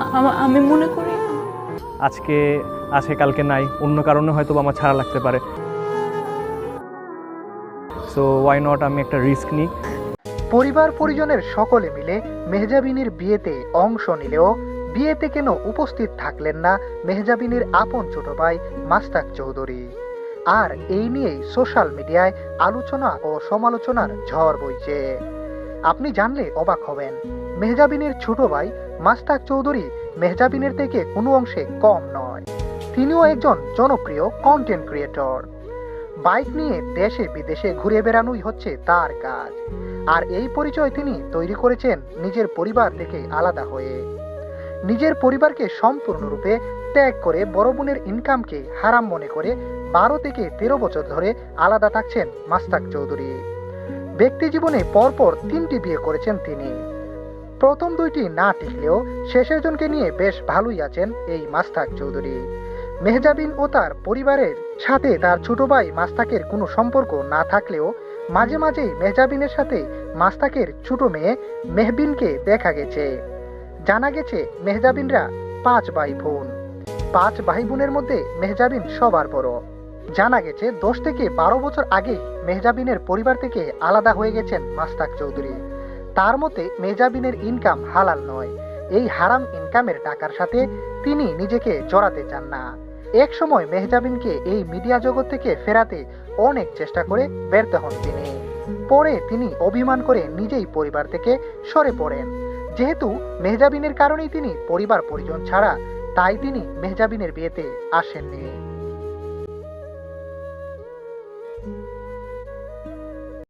আমা- আমি মনে করি আজকে আছে কালকে নাই। অন্য কারণে হয়তো বা আমার ছাড়া লাগতে পারে। সো ওয়াই নট আমি একটা রিস্ক নিই। পরিবার পরিজনের সকলে মিলে মেহজাবিনের বিয়েতে অংশ নিলেও বিয়েতে কেন উপস্থিত থাকলেন না মেহজাবিনের আপন ছোট ভাই মাস্তাক চৌধুরী? আর এই নিয়েই সোশ্যাল মিডিয়ায় আলোচনা ও সমালোচনার ঝড় বইছে। আপনি জানলে অবাক হবেন। মেহজাবিনের ছোট ভাই মাস্তাক চৌধুরী মেহজাবিনের থেকে কোনো অংশে কম নয়। তিনিও একজন জনপ্রিয় কন্টেন্ট ক্রিয়েটর বাইক নিয়ে দেশে বিদেশে ঘুরে বেড়ানোই হচ্ছে তার কাজ। আর এই পরিচয় তিনি তৈরি করেছেন নিজের পরিবার থেকে আলাদা হয়ে। নিজের পরিবারকে সম্পূর্ণরূপে ত্যাগ করে বড় বোনের ইনকামকে হারাম মনে করে বারো থেকে তেরো বছর ধরে আলাদা থাকছেন মাস্তাক চৌধুরী। ব্যক্তি জীবনে পরপর তিনটি বিয়ে করেছেন তিনি। প্রথম দুইটি না টিকলেও শেষের জনকে নিয়ে বেশ ভালোই আছেন এই মাস্তাক চৌধুরী। মেহজাবিন ও তার পরিবারের সাথে তার ছোট ভাই মাস্তাকের কোনো সম্পর্ক না থাকলেও মাঝে মাঝেই মেহজাবিনের সাথে মাস্তাকের ছোট মেয়ে মেহবিনকে দেখা গেছে। জানা গেছে মেহজাবিনরা পাঁচ ভাই বোন। পাঁচ ভাই বোনের মধ্যে মেহজাবিন সবার বড়। জানা গেছে, দশ থেকে বারো বছর আগে মেহজাবিনের পরিবার থেকে আলাদা হয়ে গেছেন মাস্তাক চৌধুরী। তার মতে, মেহজাবিনের ইনকাম হালাল নয়। এই হারাম ইনকামের টাকার সাথে তিনি নিজেকে জড়াতে চান না। এক সময় মেহজাবিনকে এই মিডিয়া জগৎ থেকে ফেরাতে অনেক চেষ্টা করে ব্যর্থ হন তিনি। পরে তিনি অভিমান করে নিজেই পরিবার থেকে সরে পড়েন। যেহেতু মেহজাবিনের কারণেই তিনি পরিবার পরিজন ছাড়া, তাই তিনি মেহজাবিনের বিয়েতে আসেননি।